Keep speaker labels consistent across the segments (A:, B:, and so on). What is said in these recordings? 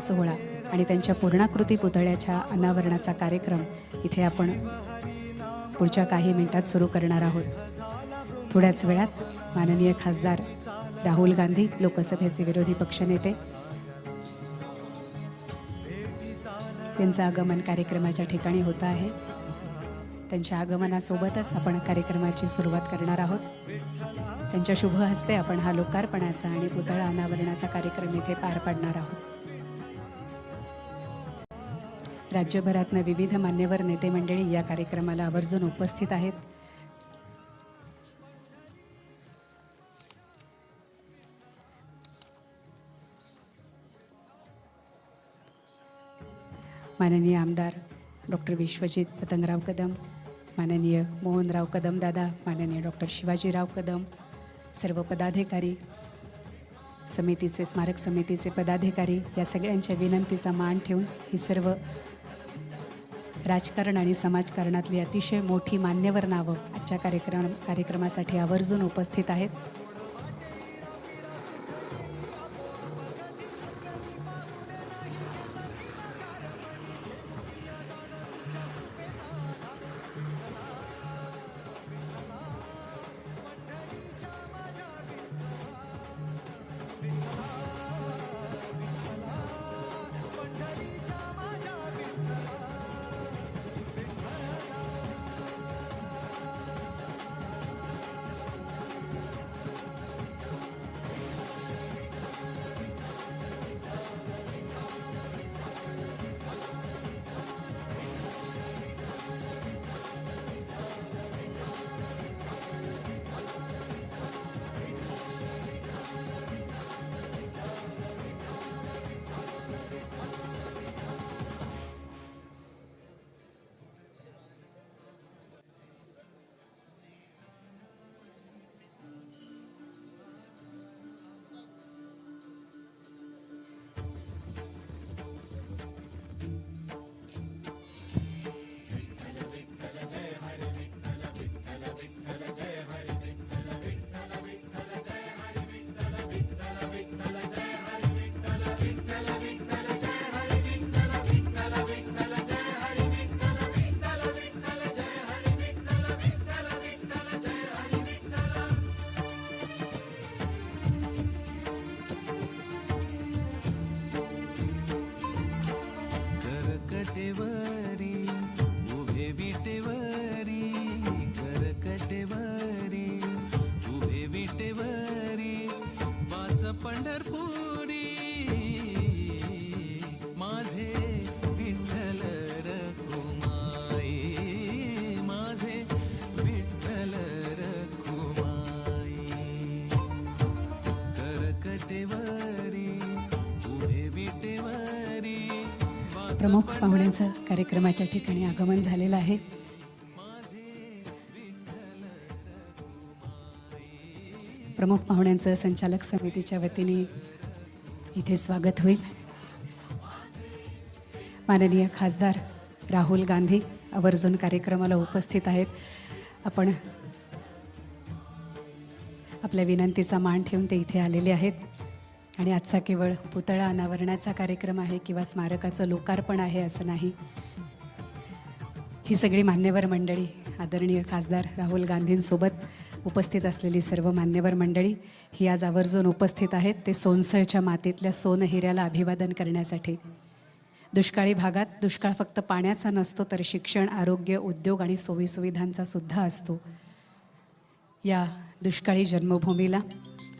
A: सोहळा आणि त्यांच्या पूर्णाकृती पुतळ्याच्या अनावरणाचा कार्यक्रम इथे आपण पुढच्या काही मिनिटात सुरू करणार आहोत. थोड्याच वेळात माननीय खासदार राहुल गांधी लोकसभेचे विरोधी पक्षनेते त्यांचं आगमन कार्यक्रमाच्या ठिकाणी होतं आहे. त्यांच्या आगमनासोबतच आपण कार्यक्रमाची सुरुवात करणार आहोत. त्यांच्या शुभ हस्ते आपण हा लोकार्पणाचा आणि पुतळा अनावरणाचा कार्यक्रम इथे पार पाडणार आहोत. राज्यभरातनं विविध मान्यवर नेते मंडळी या कार्यक्रमाला आवर्जून उपस्थित आहेत. माननीय आमदार डॉक्टर विश्वजित पतंगराव कदम माननीय मोहनराव कदम दादा माननीय डॉक्टर शिवाजीराव कदम सर्व पदाधिकारी समितीचे स्मारक समितीचे पदाधिकारी या सगळ्यांच्या विनंतीचा मान ठेवून ही सर्व राजकारण आणि समाजकारणातली अतिशय मोठी मान्यवर नावं आजच्या कार्यक्रम कार्यक्रमासाठी आवर्जून उपस्थित आहेत. प्रमुख पाहुण्यांचं कार्यक्रमाच्या ठिकाणी आगमन झालेलं आहे. प्रमुख पाहुण्यांचं संचालक समितीच्या वतीने इथे स्वागत होईल. माननीय खासदार राहुल गांधी आवर्जून कार्यक्रमाला उपस्थित आहेत. आपण आपल्या विनंतीचा मान ठेवून ते इथे आलेले आहेत. आणि आजचा केवळ पुतळा अनावरणाचा कार्यक्रम आहे किंवा स्मारकाचं लोकार्पण आहे असं नाही. ही सगळी मान्यवर मंडळी आदरणीय खासदार राहुल गांधींसोबत उपस्थित असलेली सर्व मान्यवर मंडळी ही आज आवर्जून उपस्थित आहेत. ते सोनसळच्या मातीतल्या सोनहिऱ्याला अभिवादन करण्यासाठी. दुष्काळी भागात दुष्काळ फक्त पाण्याचा नसतो तर शिक्षण आरोग्य उद्योग आणि सोयीसुविधांचा सुद्धा असतो. या दुष्काळी जन्मभूमीला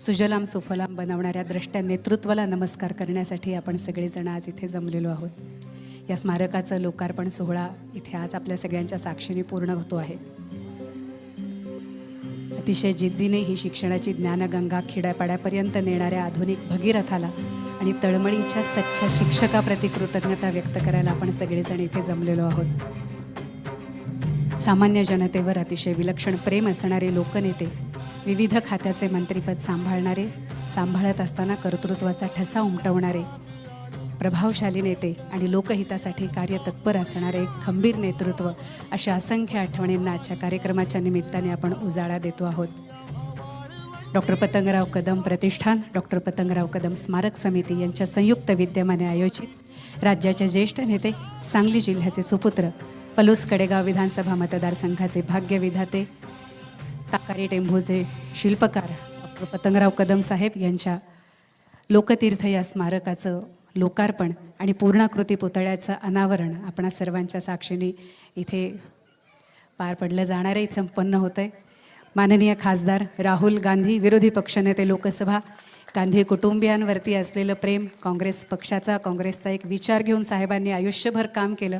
A: सुजलाम सुफलाम बनवणाऱ्या द्रष्ट्या नेतृत्वाला नमस्कार करण्यासाठी आपण सगळेजण आज इथे जमलेलो आहोत. या स्मारकाचं लोकार्पण सोहळा इथे आज आपल्या सगळ्यांच्या साक्षीने पूर्ण होतो आहे. अतिशय जिद्दीने ही शिक्षणाची ज्ञानगंगा खेड्यापाड्यापर्यंत नेणाऱ्या आधुनिक भगीरथाला आणि तळमळीच्या सच्च्या शिक्षकाप्रती कृतज्ञता व्यक्त करायला आपण सगळेजण इथे जमलेलो आहोत. सामान्य जनतेवर अतिशय विलक्षण प्रेम असणारे लोकनेते विविध खात्याचे मंत्रीपद सांभाळणारे सांभाळत असताना कर्तृत्वाचा ठसा उमटवणारे प्रभावशाली नेते आणि लोकहितासाठी कार्यतत्पर असणारे खंबीर नेतृत्व अशा असंख्य आठवणींना आजच्या कार्यक्रमाच्या निमित्ताने आपण उजाळा देतो आहोत. डॉक्टर पतंगराव कदम प्रतिष्ठान डॉक्टर पतंगराव कदम स्मारक समिती यांच्या संयुक्त विद्यमाने आयोजित राज्याचे ज्येष्ठ नेते सांगली जिल्ह्याचे सुपुत्र पलूस कडेगाव विधानसभा मतदारसंघाचे भाग्यविधाते ताकारी टेंभोजे शिल्पकार डॉक्टर पतंगराव कदम साहेब यांच्या लोकतीर्थ या स्मारकाचं लोकार्पण आणि पूर्णाकृती पुतळ्याचं अनावरण आपणा सर्वांच्या साक्षीने इथे पार पडलं जाणार. आहे संपन्न होतं आहे माननीय खासदार राहुल गांधी विरोधी पक्षनेते लोकसभा गांधी कुटुंबियांवरती असलेलं प्रेम काँग्रेस पक्षाचा काँग्रेसचा एक विचार घेऊन साहेबांनी आयुष्यभर काम केलं.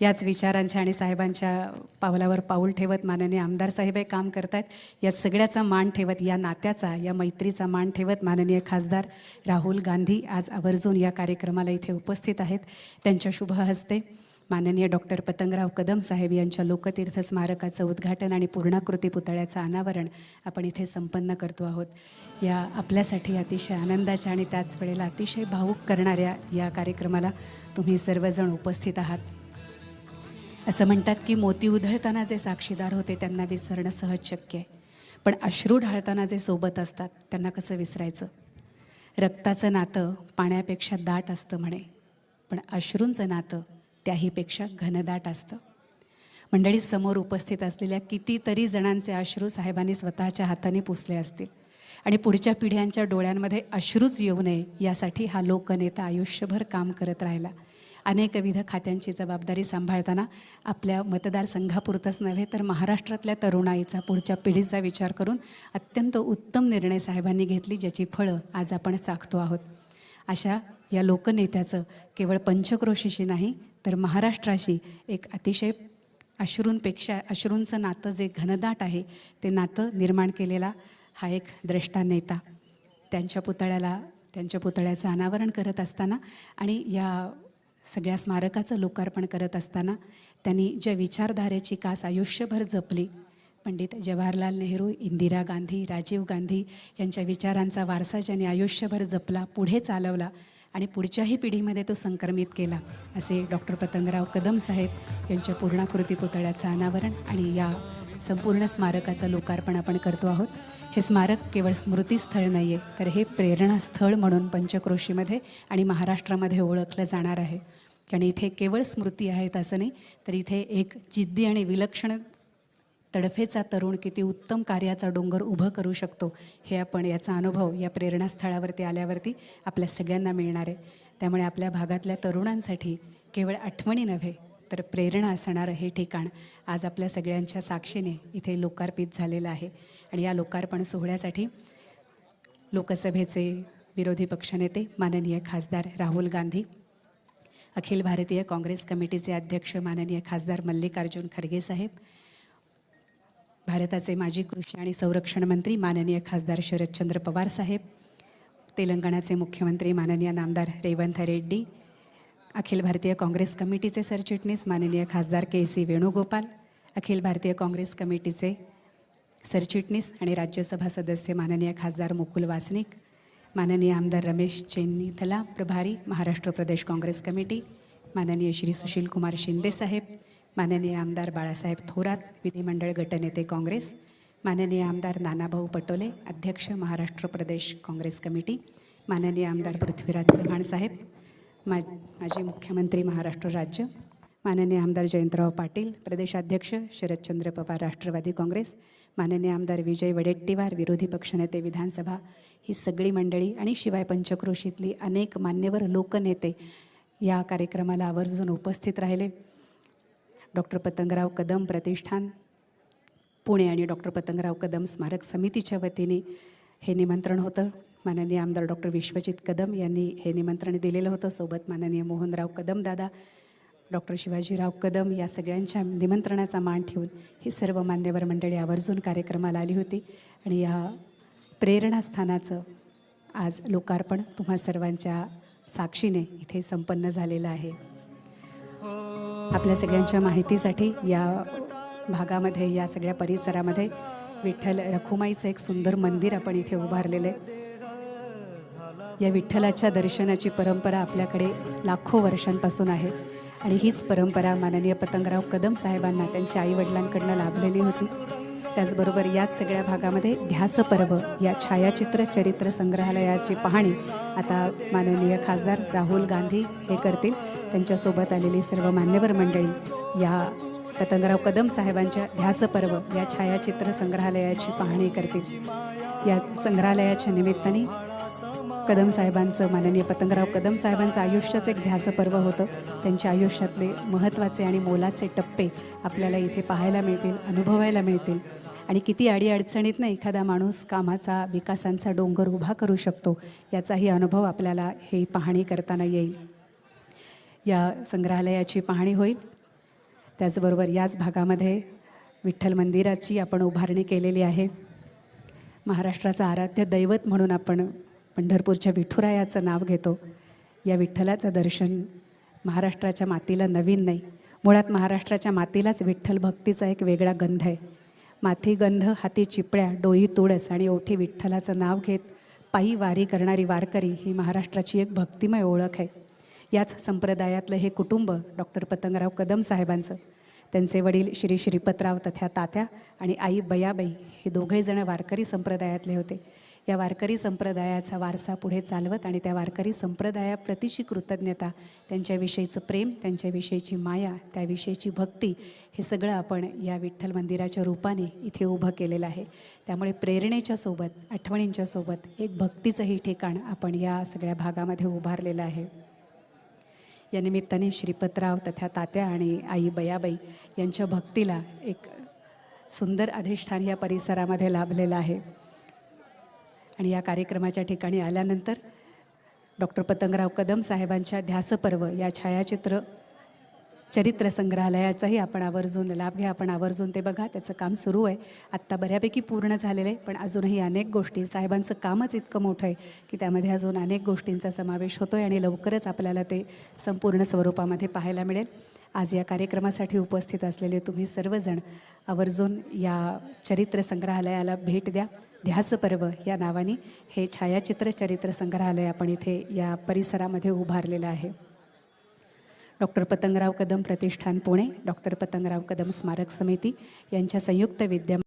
A: याच विचारांच्या आणि साहेबांच्या पावलावर पाऊल ठेवत माननीय आमदार साहेब हे काम करतायत. या सगळ्याचा मान ठेवत या नात्याचा या मैत्रीचा मान ठेवत माननीय खासदार राहुल गांधी आज आवर्जून या कार्यक्रमाला इथे उपस्थित आहेत. त्यांच्या शुभ हस्ते माननीय डॉक्टर पतंगराव कदम साहेब यांच्या लोकतीर्थ स्मारकाचं उद्घाटन आणि पूर्णाकृती पुतळ्याचं अनावरण आपण इथे संपन्न करतो आहोत. या आपल्यासाठी अतिशय आनंदाच्या आणि त्याच वेळेला अतिशय भावूक करणाऱ्या या कार्यक्रमाला तुम्ही सर्वजण उपस्थित आहात. असं म्हणतात की मोती उधळताना जे साक्षीदार होते त्यांना विसरणं सहज शक्य आहे. पण अश्रू ढाळताना जे सोबत असतात त्यांना कसं विसरायचं? रक्ताचं नातं पाण्यापेक्षा दाट असतं म्हणे. पण अश्रूंचं नातं त्याहीपेक्षा घनदाट असतं. मंडळी समोर उपस्थित असलेल्या कितीतरी जणांचे अश्रू साहेबांनी स्वतःच्या हाताने पुसले असतील. आणि पुढच्या पिढ्यांच्या डोळ्यांमध्ये अश्रूच येऊ नये यासाठी हा लोकनेता आयुष्यभर काम करत राहिला. अनेकविध खात्यांची जबाबदारी सांभाळताना आपल्या मतदारसंघापुरतंच नव्हे तर महाराष्ट्रातल्या तरुणाईचा पुढच्या पिढीचा विचार करून अत्यंत उत्तम निर्णय साहेबांनी घेतली ज्याची फळं आज आपण चाखतो आहोत. अशा या लोकनेत्याचं केवळ पंचक्रोशीशी नाही तर महाराष्ट्राशी एक अतिशय अश्रूंपेक्षा अश्रूंचं नातं जे घनदाट आहे ते नातं निर्माण केलेला हा एक द्रष्टा नेता. त्यांच्या पुतळ्याला त्यांच्या पुतळ्याचं अनावरण करत असताना आणि या सगळ्या स्मारकाचं लोकार्पण करत असताना त्यांनी ज्या विचारधारेची कास आयुष्यभर जपली पंडित जवाहरलाल नेहरू इंदिरा गांधी राजीव गांधी यांच्या विचारांचा वारसा ज्यांनी आयुष्यभर जपला पुढे चालवला आणि पुढच्याही पिढीमध्ये तो संक्रमित केला असे डॉक्टर पतंगराव कदम साहेब यांच्या पूर्णाकृती पुतळ्याचं अनावरण आणि या संपूर्ण स्मारकाचं लोकार्पण आपण करतो आहोत. हे स्मारक केवळ स्मृतीस्थळ नाही आहे तर हे प्रेरणास्थळ म्हणून पंचक्रोशीमध्ये आणि महाराष्ट्रामध्ये ओळखलं जाणार आहे. कारण इथे केवळ स्मृती आहेत असं नाही तर इथे एक जिद्दी आणि विलक्षण तडफेचा तरुण किती उत्तम कार्याचा डोंगर उभं करू शकतो हे आपण याचा अनुभव या प्रेरणास्थळावरती आल्यावरती आपल्या सगळ्यांना मिळणार आहे. त्यामुळे आपल्या भागातल्या तरुणांसाठी केवळ आठवणी नव्हे तर प्रेरणा असणारं हे ठिकाण आज आपल्या सगळ्यांच्या साक्षीने इथे लोकार्पित झालेलं आहे. आणि या लोकार्पण सोहळ्यासाठी लोकसभेचे विरोधी पक्षनेते माननीय खासदार राहुल गांधी अखिल भारतीय काँग्रेस कमिटीचे अध्यक्ष माननीय खासदार मल्लिकार्जुन खरगे साहेब भारताचे माजी कृषी आणि संरक्षण मंत्री माननीय खासदार शरदचंद्र पवार साहेब तेलंगणाचे मुख्यमंत्री माननीय नामदार रेवंत रेड्डी अखिल भारतीय काँग्रेस कमिटीचे सरचिटणीस माननीय खासदार के सी वेणुगोपाल अखिल भारतीय काँग्रेस कमिटीचे सरचिटणीस आणि राज्यसभा सदस्य माननीय खासदार मुकुल वासनिक माननीय आमदार रमेश चेन्नीथला प्रभारी महाराष्ट्र प्रदेश काँग्रेस कमिटी माननीय श्री सुशील कुमार शिंदे साहेब माननीय आमदार बाळासाहेब थोरात विधिमंडळ गटनेते काँग्रेस माननीय आमदार नानाभाऊ पटोले अध्यक्ष महाराष्ट्र प्रदेश काँग्रेस कमिटी माननीय आमदार पृथ्वीराज चव्हाण साहेब मा माजी मुख्यमंत्री महाराष्ट्र राज्य माननीय आमदार जयंतराव पाटील प्रदेशाध्यक्ष शरदचंद्र पवार राष्ट्रवादी काँग्रेस माननीय आमदार विजय वडेट्टीवार विरोधी पक्षनेते विधानसभा ही सगळी मंडळी आणि शिवाय पंचक्रोशीतली अनेक मान्यवर लोकनेते या कार्यक्रमाला आवर्जून उपस्थित राहिले. डॉक्टर पतंगराव कदम प्रतिष्ठान पुणे आणि डॉक्टर पतंगराव कदम स्मारक समितीच्या वतीने हे निमंत्रण होतं. माननीय आमदार डॉक्टर विश्वजित कदम यांनी हे निमंत्रण दिलेलं होतं. सोबत माननीय मोहनराव कदम दादा डॉक्टर शिवाजीराव कदम या सगळ्यांच्या निमंत्रणाचा मान ठेवून ही सर्व मान्यवर मंडळी आवर्जून कार्यक्रमाला आली होती. आणि या प्रेरणास्थानाचं आज लोकार्पण तुम्हा सर्वांच्या साक्षीने इथे संपन्न झालेलं आहे. आपल्या सगळ्यांच्या माहितीसाठी या भागामध्ये या सगळ्या परिसरामध्ये विठ्ठल रखुमाईचं एक सुंदर मंदिर आपण इथे उभारलेलं आहे. या विठ्ठलाच्या दर्शनाची परंपरा आपल्याकडे लाखो वर्षांपासून आहे. आणि हीच परंपरा माननीय पतंगराव कदम साहेबांना त्यांच्या आईवडिलांकडनं लाभलेली होती. त्याचबरोबर याच सगळ्या भागामध्ये ध्यास पर्व या छायाचित्र चरित्र संग्रहालयाची पाहणी आता माननीय खासदार राहुल गांधी हे करतील. त्यांच्यासोबत आलेली सर्व मान्यवर मंडळी या पतंगराव कदम साहेबांच्या ध्यास पर्व या छायाचित्र संग्रहालयाची पाहणी करतील. या संग्रहालयाच्या निमित्ताने कदम साहेबांचं माननीय पतंगराव कदम साहेबांचं आयुष्याचं एक ध्यास पर्व होतं. त्यांच्या आयुष्यातले महत्त्वाचे आणि मोलाचे टप्पे आपल्याला इथे पाहायला मिळतील अनुभवायला मिळतील. आणि किती अडीअडचणीतनं एखादा माणूस कामाचा विकासांचा डोंगर उभा करू शकतो याचाही अनुभव आपल्याला हे पाहणी करताना येईल. या संग्रहालयाची पाहणी होईल. त्याचबरोबर याच भागामध्ये विठ्ठल मंदिराची आपण उभारणी केलेली आहे. महाराष्ट्राचं आराध्य दैवत म्हणून आपण पंढरपूरच्या विठुरायाचं नाव घेतो. या विठ्ठलाचं दर्शन महाराष्ट्राच्या मातीला नवीन नाही. मुळात महाराष्ट्राच्या मातीलाच विठ्ठल भक्तीचा एक वेगळा गंध आहे. माथी गंध हाती चिपळ्या डोई तुळस आणि ओठी विठ्ठलाचं नाव घेत पायी वारी करणारी वारकरी ही महाराष्ट्राची एक भक्तिमय ओळख आहे. याच संप्रदायातलं हे कुटुंब डॉक्टर पतंगराव कदम साहेबांचं त्यांचे वडील श्री श्रीपतराव तथ्या तात्या आणि आई बयाबाई हे दोघेजण वारकरी संप्रदायातले होते. या वारकरी संप्रदायाचा वारसा पुढे चालवत आणि त्या वारकरी संप्रदायाप्रतीची कृतज्ञता त्यांच्याविषयीचं प्रेम त्यांच्याविषयीची माया त्याविषयीची भक्ती हे सगळं आपण या विठ्ठल मंदिराच्या रूपाने इथे उभं केलेलं आहे. त्यामुळे प्रेरणेच्या सोबत आठवणींच्या सोबत एक भक्तीचंही ठिकाण आपण या सगळ्या भागामध्ये उभारलेलं आहे. या निमित्ताने श्रीपतराव तथा तात्या आणि आई बयाबाई यांच्या भक्तीला एक सुंदर अधिष्ठान या परिसरामध्ये लाभलेलं आहे. आणि या कार्यक्रमाच्या ठिकाणी आल्यानंतर डॉक्टर पतंगराव कदम साहेबांच्या ध्यासपर्व या छायाचित्र चरित्र संग्रहालयाचाही आपण आवर्जून लाभ घ्या. आपण आवर्जून ते बघा. त्याचं काम सुरू आहे. आत्ता बऱ्यापैकी पूर्ण झालेलं आहे पण अजूनही अनेक गोष्टी साहेबांचं कामच इतकं मोठं आहे की त्यामध्ये अजून अनेक गोष्टींचा समावेश होतो आहे आणि लवकरच आपल्याला ते संपूर्ण स्वरूपामध्ये पाहायला मिळेल. आज या कार्यक्रमासाठी उपस्थित असलेले तुम्ही सर्वजण आवर्जून या चरित्र संग्रहालयाला भेट द्या. ध्यासपर्व या नावाने हे छायाचित्र चरित्र संग्रहालय आपण इथे या परिसरामध्ये उभारलेलं आहे. डॉक्टर पतंगराव कदम प्रतिष्ठान पुणे डॉक्टर पतंगराव कदम स्मारक समिती यांच्या संयुक्त विद्यमान